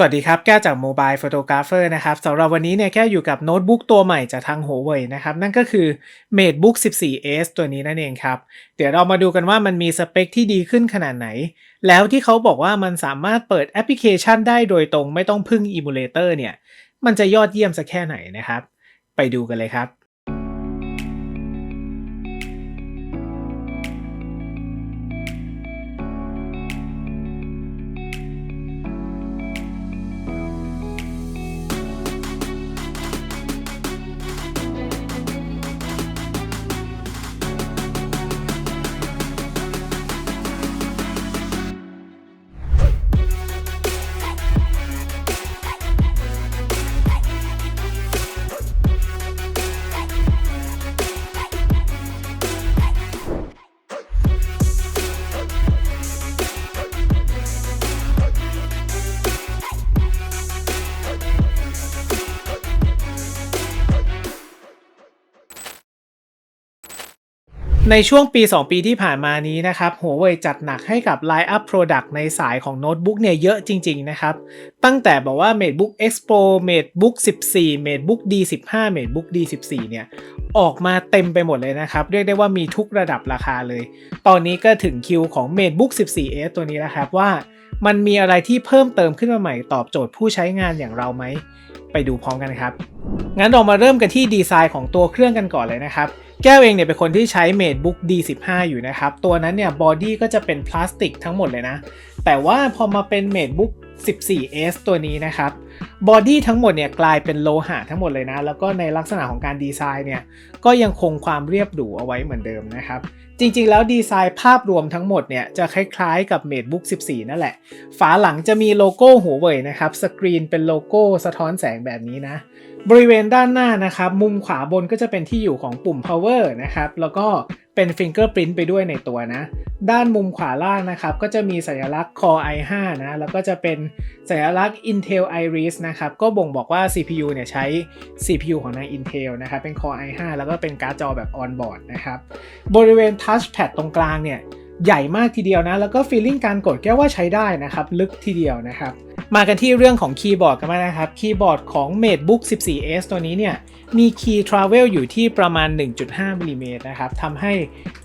สวัสดีครับ แก้วจาก Mobile Photographer นะครับสำหรับวันนี้เนี่ยแก้วอยู่กับโน้ตบุ๊กตัวใหม่จากทาง Huawei นะครับ นั่นก็คือ MateBook 14s ตัวนี้นั่นเองครับ เดี๋ยวเรามาดูกันว่ามันมีสเปคที่ดีขึ้นขนาดไหน แล้วที่เขาบอกว่ามันสามารถเปิดแอปพลิเคชันได้โดยตรงไม่ต้องพึ่ง Emulator เนี่ย มันจะยอดเยี่ยมสักแค่ไหนนะครับ ไปดูกันเลยครับ ในช่วงปี 2 ปีที่ผ่านมานี้นะครับ Huawei จัดหนักให้กับ Line Up Product ในสายของโน้ตบุ๊กเนี่ยเยอะจริง ๆ นะครับ ตั้งแต่บอกว่า MateBook X Pro MateBook 14 MateBook D15 MateBook D14 เนี่ยออกมาเต็มไปหมดเลยนะครับ เรียกได้ว่ามีทุกระดับราคาเลย ตอนนี้ก็ถึงคิวของ MateBook 14s ตัวนี้แล้วครับว่ามันมีอะไรที่เพิ่มเติมขึ้นมาใหม่ตอบโจทย์ผู้ใช้งานอย่างเราไหม ไปดูพร้อมกันครับ งั้นเรามาเริ่มกันที่ดีไซน์ของตัวเครื่องกันก่อนเลยนะครับแก้วเองเนี่ยเป็นคนที่ใช้ MateBook D15 อยู่นะครับ ตัวนั้นเนี่ยบอดี้ก็จะเป็นพลาสติกทั้งหมดเลยนะ แต่ว่าพอมาเป็น MateBook 14s ตัวนี้นะครับบอดี้ทั้งหมดเนี่ยกลายเป็นโลหะทั้งหมดเลยนะ แล้วก็ในลักษณะของการดีไซน์เนี่ยก็ยังคงความเรียบหรูเอาไว้เหมือนเดิมนะครับ จริงๆ แล้วดีไซน์ภาพรวมทั้งหมดเนี่ยจะคล้ายๆ กับ MateBook 14 นั่นแหละ ฝาหลังจะมีโลโก้หัวเว่ยนะครับ สกรีนเป็นโลโก้สะท้อนแสงแบบนี้นะบริเวณด้านหน้านะครับ มุมขวาบนก็จะเป็นที่อยู่ของปุ่ม power นะครับ แล้วก็เป็น fingerprint ไปด้วยในตัวนะ ด้านมุมขวาล่างนะครับ ก็จะมีสัญลักษณ์ Core i5 นะ แล้วก็จะเป็นสัญลักษณ์ Intel Iris นะครับ ก็บ่งบอกว่า CPU เนี่ยใช้ CPU ของทาง Intel นะครับ เป็น Core i5 แล้วก็เป็นการ์ดจอแบบ on board นะครับ บริเวณ touchpad ตรงกลางเนี่ย ใหญ่มากทีเดียวนะ แล้วก็ฟีลลิ่งการกดแก้ว่าใช้ได้นะครับ ลึกทีเดียวนะครับ มากันที่เรื่องของคีย์บอร์ดกันบ้างนะครับ คีย์บอร์ดของ MateBook 14s ตัวนี้เนี่ย มี Key Travel อยู่ที่ประมาณ 1.5มิลลิเมตรนะครับทำให้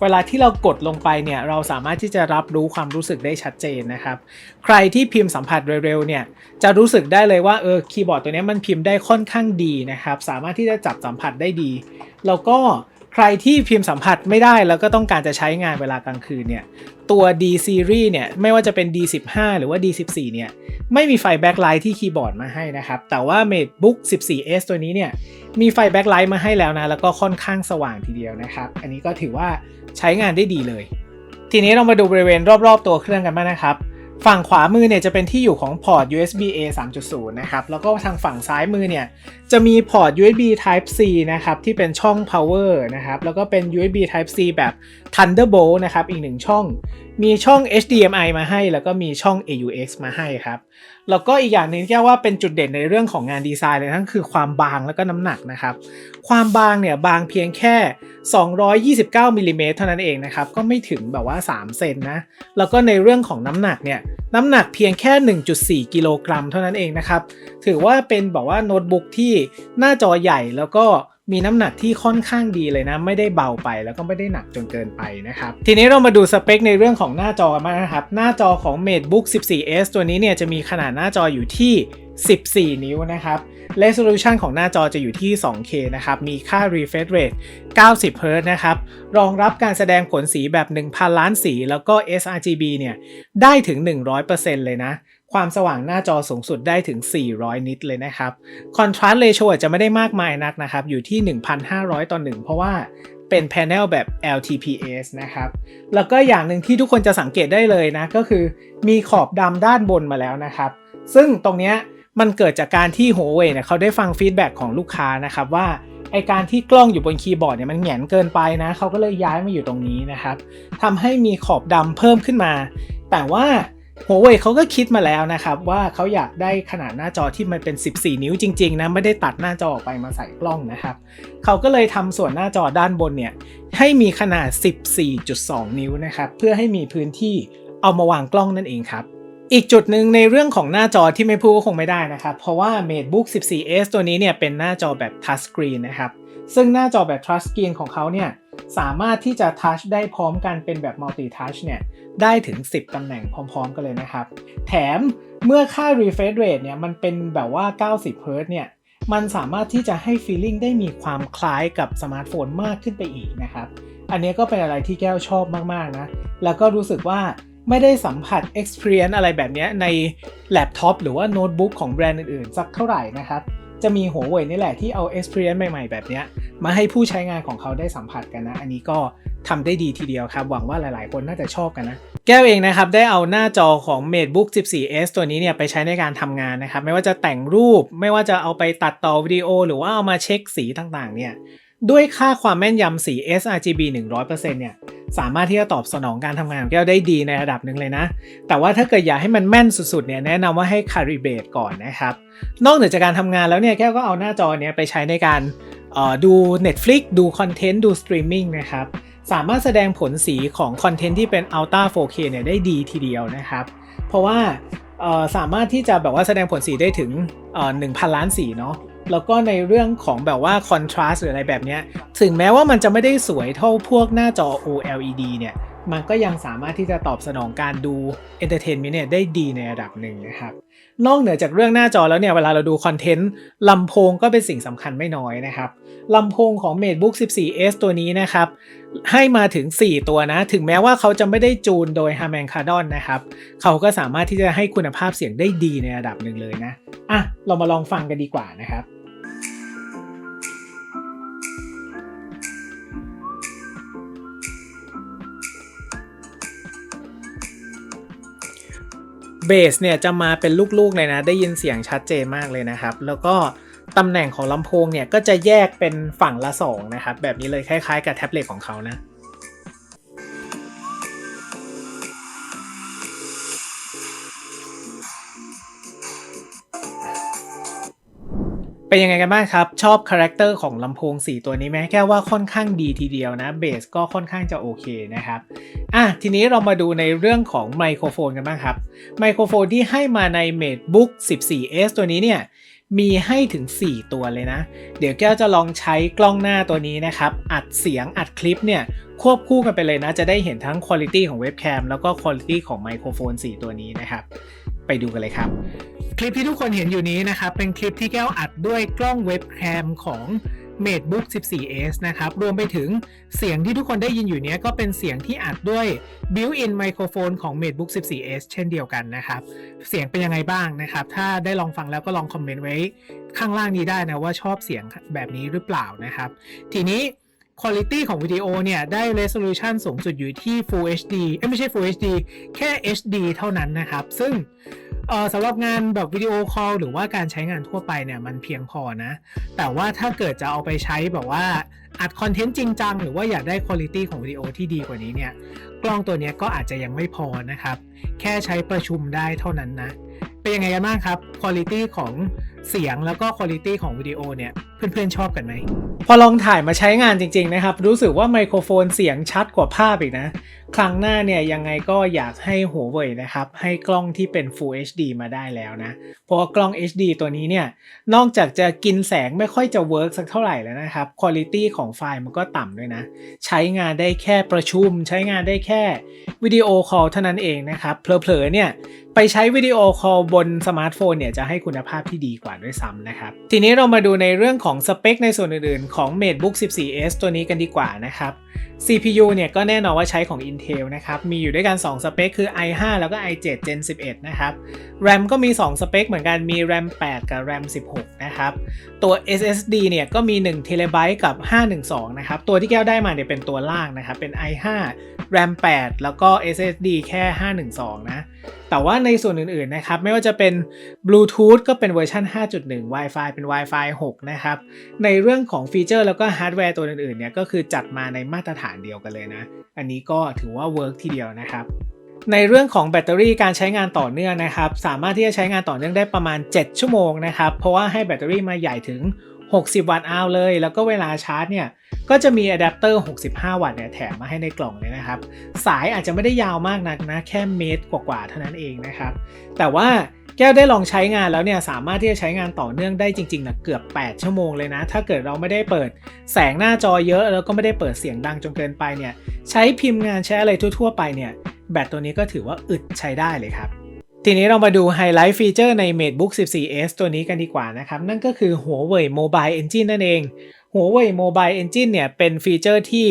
เวลาที่เรากดลงไปเนี่ย เราสามารถที่จะรับรู้ความรู้สึกได้ชัดเจนนะครับ ใครที่พิมพ์สัมผัสเร็วๆเนี่ย จะรู้สึกได้เลยว่าเออคีย์บอร์ดตัวนี้มันพิมพ์ได้ค่อนข้างดีนะครับ สามารถที่จะจับสัมผัสได้ดี แล้วก็ ใครที่พิมพ์สัมผัสไม่ได้แล้วก็ต้องการจะใช้งานเวลากลางคืนเนี่ยตัว D series เนี่ยไม่ว่าจะเป็น D15 หรือว่า D14 เนี่ยไม่มีไฟแบ็คไลท์ที่คีย์บอร์ดมาให้นะครับ แต่ว่า MateBook 14s ตัวนี้เนี่ยมีไฟแบ็คไลท์มาให้แล้วนะ แล้วก็ค่อนข้างสว่างทีเดียวนะครับ อันนี้ก็ถือว่าใช้งานได้ดีเลย ทีนี้เรามาดูบริเวณรอบๆตัวเครื่องกันบ้างนะครับ ฝั่งขวามือเนี่ยจะเป็นที่อยู่ของพอร์ต USB A 3.0 นะครับ แล้วก็ทางฝั่งซ้ายมือเนี่ยจะมีพอร์ต USB Type C นะครับที่เป็นช่อง power นะครับ แล้วก็เป็น USB Type C แบบ Thunderbolt นะครับอีกหนึ่งช่อง มีช่อง HDMI มาให้ แล้วก็มีช่อง AUX มาให้ครับ แล้วก็อีกอย่างหนึ่งที่ว่าเป็นจุดเด่นในเรื่องของงานดีไซน์เลยนั่นคือความบางแล้วก็น้ำหนักนะครับ ความบางเนี่ยบางเพียงแค่ 229มิลลิเมตรเท่านั้นเองนะครับ ก็ไม่ถึงแบบว่า 3 เซนนะ แล้วก็ในเรื่องของน้ำหนักเนี่ยน้ำหนักเพียงแค่ 1.4 กิโลกรัมเท่านั้นเองนะครับ ถือว่าเป็นแบบว่าโน้ตบุ๊กที่หน้าจอใหญ่แล้วก็ มีน้ำหนักที่ค่อนข้างดีเลยนะ ไม่ได้เบาไปแล้วก็ไม่ได้หนักจนเกินไปนะครับ ทีนี้เรามาดูสเปคในเรื่องของหน้าจอกันบ้างนะครับ หน้าจอของ MateBook 14s ตัวนี้เนี่ยจะมีขนาดหน้าจออยู่ที่ 14 นิ้วนะครับ Resolution ของหน้าจอจะอยู่ที่ 2K นะครับ มีค่า refresh rate 90 Hz นะครับ รองรับการแสดงผลสีแบบ 1,000 ล้านสี แล้วก็ sRGB เนี่ย ได้ถึง 100%เลยนะ ความสว่างหน้าจอสูงสุดได้ถึง 400 นิตเลยนะครับ Contrast Ratio อาจจะไม่ได้มากมายนักนะครับ อยู่ที่ 1,500 ต่อ 1 เพราะว่าเป็น panel แบบ LTPS นะครับ แล้วก็อย่างหนึ่งที่ทุกคนจะสังเกตได้เลยนะ ก็คือมีขอบดำด้านบนมาแล้วนะครับ ซึ่งตรงเนี้ยมันเกิดจากการที่ Huawei เนี่ยเขาได้ฟังฟีดแบ็ของลูกค้านะครับว่าไอการที่กล้องอยู่บนคีย์บอร์ดเนี่ยมันแหงนเกินไปนะเขาก็เลยย้ายมาอยู่ตรงนี้นะครับทำให้มีขอบดำเพิ่มขึ้นมา แต่ว่า Huawei เขาก็คิดมาแล้วนะครับ ว่าเขาอยากได้ขนาดหน้าจอที่มันเป็น 14 นิ้วจริงๆนะไม่ได้ตัดหน้าจอออกไปมาใส่กล้องนะครับเขาก็เลยทำส่วนหน้าจอด้านบนเนี่ยให้มีขนาด 14.2 นิ้วนะครับเพื่อให้มีพื้นที่เอามาวางกล้องนั่นเองครับอีกจุดหนึ่งในเรื่องของหน้าจอที่ไม่พูดก็คงไม่ได้นะครับ เพราะว่า MateBook 14s ตัวนี้เนี่ยเป็นหน้าจอแบบ Touch Screen นะครับ ซึ่งหน้าจอแบบ Touch Screen ของเขาเนี่ยสามารถที่จะ Touch ได้พร้อมกันเป็นแบบ Multi Touch เนี่ย ได้ถึง 10 ตำแหน่งพร้อม ๆ กันเลยนะครับ แถมเมื่อค่า refresh rate เนี่ยมันเป็นแบบว่า 90 Hz เนี่ยมันสามารถที่จะให้ feeling ได้มีความคล้ายกับสมาร์ทโฟนมากขึ้นไปอีกนะครับ อันนี้ก็เป็นอะไรที่แก้วชอบมากๆนะ แล้วก็รู้สึกว่าไม่ได้สัมผัส experience อะไรแบบนี้ในแล็ปท็อปหรือว่าโน้ตบุ๊กของแบรนด์อื่นๆ สักเท่าไหร่นะครับ จะมีหัวเว่ยนี่แหละที่เอา experience ใหม่ๆ แบบนี้มาให้ผู้ใช้งานของเขาได้สัมผัสกันนะ อันนี้ก็ ทำได้ดีทีเดียวครับ หวังว่าหลายๆ คนน่าจะชอบกันนะ แก้วเองนะครับ ได้เอาหน้าจอของ MateBook 14s ตัวนี้เนี่ยไปใช้ในการทำงานนะครับ ไม่ว่าจะแต่งรูป ไม่ว่าจะเอาไปตัดต่อวิดีโอ หรือว่าเอามาเช็คสีต่างๆ เนี่ย ด้วยค่าความแม่นยำสี sRGB 100%เนี่ยสามารถที่จะตอบสนองการทำงานของแก้วได้ดีในระดับหนึ่งเลยนะ แต่ว่าถ้าเกิดอยากให้มันแม่นสุดๆเนี่ยแนะนำว่าให้ calibrate ก่อนนะครับ นอกเหนือจากการทำงานแล้วเนี่ยแก้วก็เอาหน้าจอเนี้ยไปใช้ในการดู Netflix ดูคอนเทนต์ดูสตรีมมิ่งนะครับ สามารถแสดงผลสีของคอนเทนต์ที่เป็น Ultra 4K เนี่ยได้ดีทีเดียวนะครับ เพราะว่าสามารถที่จะแบบว่าแสดงผลสีได้ถึง 1,000 ล้านสีเนาะแล้วก็ในเรื่องของแบบว่าคอนทราสต์หรืออะไรแบบนี้ถึงแม้ว่ามันจะไม่ได้สวยเท่าพวกหน้าจอ OLED เนี่ยมันก็ยังสามารถที่จะตอบสนองการดู Entertainment เนี่ยได้ดีในระดับหนึ่งนะครับ นอกเหนือจากเรื่องหน้าจอแล้วเนี่ยเวลาเราดูคอนเทนต์ลำโพงก็เป็นสิ่งสำคัญไม่น้อยนะครับลำโพงของ MateBook 14s ตัวนี้นะครับ ให้มาถึง 4 ตัวนะ ถึงแม้ว่าเขาจะไม่ได้จูนโดย Harman Kardon นะครับ เขาก็สามารถที่จะให้คุณภาพเสียงได้ดีในระดับหนึ่งเลยนะ อะ เรามาลองฟังกันดีกว่านะครับเบสเนี่ยจะมาเป็นลูกๆเลยนะ ได้ยินเสียงชัดเจนมากเลยนะครับ แล้วก็ ตำแหน่งของลำโพงเนี่ยก็จะแยกเป็นฝั่งละ 2 นะครับ แบบนี้เลยคล้ายๆ กับแท็บเล็ตของเขานะเป็นยังไงกันบ้างครับ ชอบคาแรคเตอร์ของลำโพง 4 ตัวนี้ไหมแค่ว่าค่อนข้างดีทีเดียวนะเบสก็ค่อนข้างจะโอเคนะครับอะทีนี้เรามาดูในเรื่องของไมโครโฟนกันบ้างครับไมโครโฟนที่ให้มาใน MateBook 14s ตัวนี้เนี่ย มีให้ถึง 4 ตัวเลยนะ เดี๋ยวแก้วจะลองใช้กล้องหน้าตัวนี้นะครับ อัดเสียงอัดคลิปเนี่ยควบคู่กันไปเลยนะ จะได้เห็นทั้งคุณภาพของเว็บแคมแล้วก็คุณภาพของไมโครโฟน 4 ตัวนี้นะครับ ไปดูกันเลยครับ คลิปที่ทุกคนเห็นอยู่นี้นะครับ เป็นคลิปที่แก้วอัดด้วยกล้องเว็บแคมของ MateBook 14s นะครับ รวมไปถึงเสียงที่ทุกคนได้ยินอยู่นี้ก็เป็นเสียงที่อัดด้วย built-in ไมโครโฟนของ MateBook 14s เช่นเดียวกันนะครับ เสียงเป็นยังไงบ้างนะครับ ถ้าได้ลองฟังแล้วก็ลองคอมเมนต์ไว้ข้างล่างนี้ได้นะว่าชอบเสียงแบบนี้หรือเปล่านะครับ ทีนี้ Quality ของวิดีโอเนี่ย ได้ Resolution สูงสุดอยู่ที่ Full HD เอ้ไม่ใช่ Full HD แค่ HD เท่านั้นนะครับ ซึ่ง เออสำหรับงานแบบวิดีโอคอลหรือว่าการใช้งานทั่วไปเนี่ยมันเพียงพอนะ แต่ว่าถ้าเกิดจะเอาไปใช้แบบว่าอัดคอนเทนต์จริงจังหรือว่าอยากได้คุณภาพของวิดีโอที่ดีกว่านี้เนี่ย กล้องตัวนี้ก็อาจจะยังไม่พอนะครับ แค่ใช้ประชุมได้เท่านั้นนะ เป็นยังไงกันบ้างครับคุณภาพของ เสียงแล้วก็คุณภาพของวิดีโอเนี่ยเพื่อนๆชอบกันไหม พอลองถ่ายมาใช้งานจริงๆนะครับ รู้สึกว่าไมโครโฟนเสียงชัดกว่าภาพอีกนะ ครั้งหน้าเนี่ยยังไงก็อยากให้หัวเว่ยนะครับ ให้กล้องที่เป็น Full HD มาได้แล้วนะ เพราะว่ากล้อง HD ตัวนี้เนี่ย นอกจากจะกินแสงไม่ค่อยจะเวิร์กสักเท่าไหร่แล้วนะครับคุณภาพของไฟล์มันก็ต่ำด้วยนะ ใช้งานได้แค่ประชุม ใช้งานได้แค่วิดีโอคอลเท่านั้นเองนะครับเผลอๆเนี่ยไปใช้วิดีโอคอลบนสมาร์ทโฟนเนี่ยจะให้คุณภาพที่ดีกว่าด้วยซ้ำนะครับ ทีนี้เรามาดูในเรื่องของสเปคในส่วนอื่นๆ ของ MateBook 14s ตัวนี้กันดีกว่านะครับ CPU เนี่ยก็แน่นอนว่าใช้ของ Intel นะครับ มีอยู่ด้วยกัน 2 สเปค คือ i5 แล้วก็ i7 Gen 11 นะครับ RAM ก็มี 2 สเปคเหมือนกัน มี RAM 8 กับ RAM 16 นะครับ ตัว SSD เนี่ยก็มี 1 TB กับ 512 นะครับ ตัวที่แก้วได้มาเนี่ยเป็นตัวล่างนะครับ เป็น i5 RAM 8 แล้วก็ SSD แค่ 512 นะ แต่ว่าในส่วนอื่นๆนะครับไม่ว่าจะเป็น Bluetooth ก็เป็นเวอร์ชัน5.1 Wi-Fi เป็น Wi-Fi 6 นะครับ ในเรื่องของฟีเจอร์แล้วก็ฮาร์ดแวร์ตัวอื่นๆเนี่ยก็คือจัดมาในมาตรฐานเดียวกันเลยนะ อันนี้ก็ถือว่าเวิร์กทีเดียวนะครับในเรื่องของแบตเตอรี่การใช้งานต่อเนื่องนะครับ สามารถที่จะใช้งานต่อเนื่องได้ประมาณ 7 ชั่วโมงนะครับ เพราะว่าให้แบตเตอรี่มาใหญ่ถึง 60 วัตต์เอาเลย แล้วก็เวลาชาร์จเนี่ย ก็จะมีอะแดปเตอร์ 65 วัตต์เนี่ยแถมมาให้ในกล่องเลยนะครับ สายอาจจะไม่ได้ยาวมากนักนะ แค่เมตรกว่าๆเท่านั้นเองนะครับ แต่ว่าแก้วได้ลองใช้งานแล้วเนี่ยสามารถที่จะใช้งานต่อเนื่องได้จริงๆนะเกือบ 8 ชั่วโมงเลยนะ ถ้าเกิดเราไม่ได้เปิดแสงหน้าจอเยอะแล้วก็ไม่ได้เปิดเสียงดังจนเกินไปเนี่ยใช้พิมพ์งานใช้อะไรทั่วๆ ไปเนี่ยแบตตัวนี้ก็ถือว่าอึดใช้ได้เลยครับ ทีนี้เรามาดูไฮไลท์ฟีเจอร์ใน MateBook 14s ตัวนี้กันดีกว่านะครับ นั่นก็คือ Huawei Mobile Engine นั่นเอง Huawei Mobile Engine เนี่ยเป็นฟีเจอร์ที่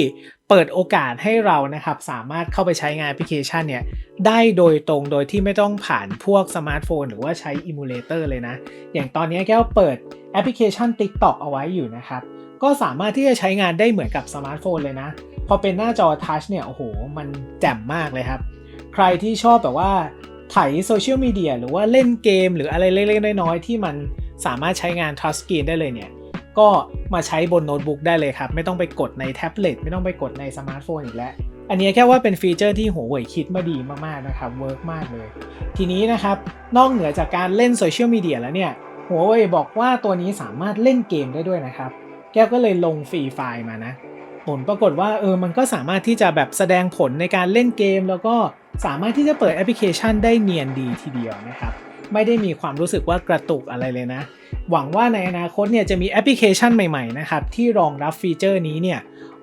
เปิดโอกาสให้เรานะครับ สามารถเข้าไปใช้งานแอปพลิเคชันเนี่ยได้โดยตรงโดยที่ไม่ต้องผ่านพวกสมาร์ทโฟนหรือว่าใช้อิมูเลเตอร์เลยนะ อย่างตอนนี้แก้วเปิดแอปพลิเคชัน TikTok เอาไว้อยู่นะครับ ก็สามารถที่จะใช้งานได้เหมือนกับสมาร์ทโฟนเลยนะ พอเป็นหน้าจอทัชเนี่ยโอ้โห มันแจ่มมากเลยครับ ใครที่ชอบแบบว่า ถ่ายโซเชียลมีเดียหรือว่าเล่นเกม หรืออะไรเล็กๆน้อยๆที่มันสามารถใช้งานทัชสกรีนได้เลยเนี่ย ก็มาใช้บนโน้ตบุ๊กได้เลยครับ ไม่ต้องไปกดในแท็บเล็ตไม่ต้องไปกดในสมาร์ทโฟนอีกแล้ว อันนี้แค่ว่าเป็นฟีเจอร์ที่หัวเว่ยคิดมาดีมากๆนะครับเวิร์กมากเลย ทีนี้นะครับ นอกเหนือจากการเล่นโซเชียลมีเดียแล้วเนี่ยหัวเว่ยบอกว่าตัวนี้สามารถเล่นเกมได้ด้วยนะครับ แก้วก็เลยลงฟรีไฟล์มานะผลปรากฏว่าเออมันก็สามารถที่จะแบบแสดงผลในการเล่นเกมแล้วก็ สามารถที่จะเปิดแอปพลิเคชันได้เนียนดีทีเดียวนะครับ ไม่ได้มีความรู้สึกว่ากระตุกอะไรเลยนะ หวังว่าในอนาคตเนี่ยจะมีแอปพลิเคชันใหม่ๆนะครับที่รองรับฟีเจอร์นี้เนี่ย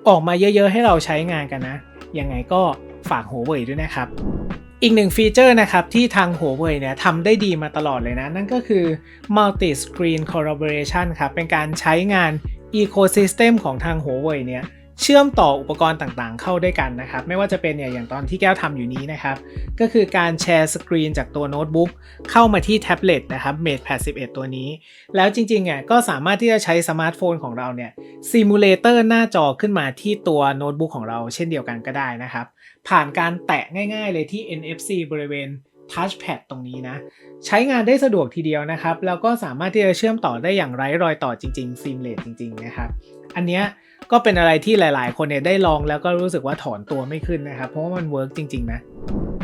ออกมาเยอะๆให้เราใช้งานกันนะ ยังไงก็ฝาก Huawei ด้วยนะครับ อีกหนึ่งฟีเจอร์นะครับที่ทาง Huawei เนี่ยทำได้ดีมาตลอดเลยนะ นั่นก็คือ Multi Screen Collaboration ครับเป็นการใช้งาน Ecosystem ของทาง Huawei เนี่ย เชื่อมต่ออุปกรณ์ต่างๆ เข้าด้วยกันนะครับ ไม่ว่าจะเป็นเนี่ยอย่างตอนที่แก้วทำอยู่นี้นะครับ ก็คือการแชร์สกรีนจากตัวโน้ตบุ๊กเข้ามาที่แท็บเล็ตนะครับ MatePad 11 ตัวนี้ แล้วจริงๆอะก็สามารถที่จะใช้สมาร์ทโฟนของเราเนี่ยซิมูเลเตอร์หน้าจอขึ้นมาที่ตัวโน้ตบุ๊กของเราเช่นเดียวกันก็ได้นะครับ ผ่านการแตะง่าย ๆ เลยที่ NFC บริเวณ Touchpad ตรงนี้นะ ใช้งานได้สะดวกทีเดียวนะครับ แล้วก็สามารถที่จะเชื่อมต่อได้อย่างไร้รอยต่อจริงๆ seamless จริง ๆ นะครับ อันเนี้ย ก็เป็นอะไรที่หลาย ๆ คนเนี่ยได้ลองแล้วก็รู้สึกว่าถอนตัวไม่ขึ้นนะครับ เพราะว่ามันเวิร์กจริง ๆ นะ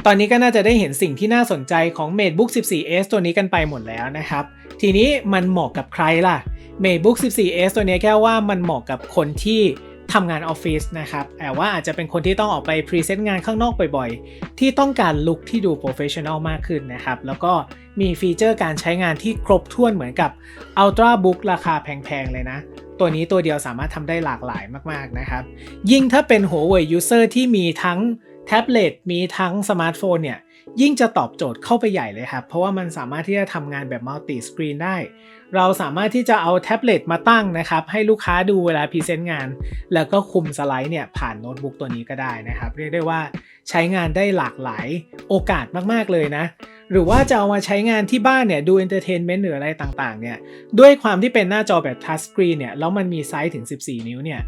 ตอนนี้ก็น่าจะได้เห็นสิ่งที่น่าสนใจของ MateBook 14s ตัวนี้กันไปหมดแล้วนะครับ ทีนี้มันเหมาะกับใครล่ะ MateBook 14s ตัวนี้แค่ว่ามันเหมาะกับคนที่ทำงานออฟฟิศนะครับ แต่ว่าอาจจะเป็นคนที่ต้องออกไปพรีเซนต์งานข้างนอกบ่อยๆ ที่ต้องการลุคที่ดูโปรเฟชชั่นอลมากขึ้นนะครับ แล้วก็มีฟีเจอร์การใช้งานที่ครบถ้วนเหมือนกับ Ultrabook ราคาแพงๆ เลยนะ ตัวนี้ตัวเดียวสามารถทำได้หลากหลายมากๆนะครับ ยิ่งถ้าเป็น Huawei user ที่มีทั้งแท็บเล็ตมีทั้งสมาร์ทโฟนเนี่ยยิ่งจะตอบโจทย์เข้าไปใหญ่เลยครับ เพราะว่ามันสามารถที่จะทำงานแบบมัลติสกรีนได้ เราสามารถที่จะเอาแท็บเล็ตมาตั้งนะครับ ให้ลูกค้าดูเวลาพรีเซนต์งาน แล้วก็คุมสไลด์เนี่ยผ่านโน้ตบุ๊กตัวนี้ก็ได้นะครับ เรียกได้ว่าใช้งานได้หลากหลายโอกาสมาก ๆ เลยนะ หรือว่าจะเอามาใช้งานที่บ้านเนี่ยดูเอนเตอร์เทนเมนต์หรืออะไรต่างๆเนี่ยด้วยความที่เป็นหน้าจอแบบทัชสกรีนเนี่ยแล้วมันมีไซส์ถึง 14 นิ้วเนี่ย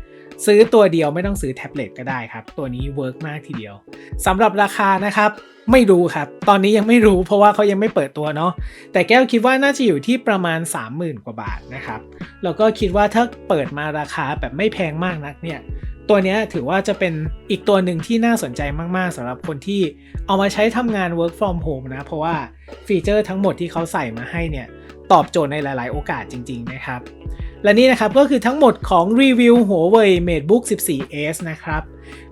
ซื้อตัวเดียวไม่ต้องซื้อแท็บเล็ตก็ได้ครับ ตัวนี้เวิร์กมากทีเดียวสำหรับราคานะครับไม่รู้ครับ ตอนนี้ยังไม่รู้เพราะว่าเขายังไม่เปิดตัวเนาะแต่แก้วคิดว่าน่าจะอยู่ที่ประมาณ 30,000 กว่าบาทนะครับแล้วก็คิดว่าถ้าเปิดมาราคาแบบไม่แพงมากนักเนี่ย ตัวนี้ถือว่าจะเป็นอีกตัวหนึ่งที่น่าสนใจมากๆสำหรับคนที่เอามาใช้ทำงาน work from home นะ เพราะว่าฟีเจอร์ทั้งหมดที่เขาใส่มาให้เนี่ย ตอบโจทย์ในหลาย ๆ โอกาสจริง ๆ นะครับ และนี่นะครับก็คือทั้งหมดของรีวิว Huawei MateBook 14s นะครับ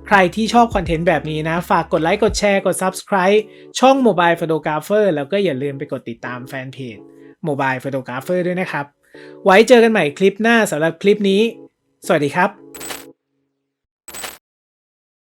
ใครที่ชอบคอนเทนต์แบบนี้นะ ฝากกดไลค์กดแชร์กด Subscribe ช่อง Mobile Photographer แล้วก็อย่าลืมไปกดติดตามแฟนเพจ Mobile Photographer ด้วยนะครับ ไว้เจอกันใหม่คลิปหน้าสำหรับคลิปนี้ สวัสดีครับ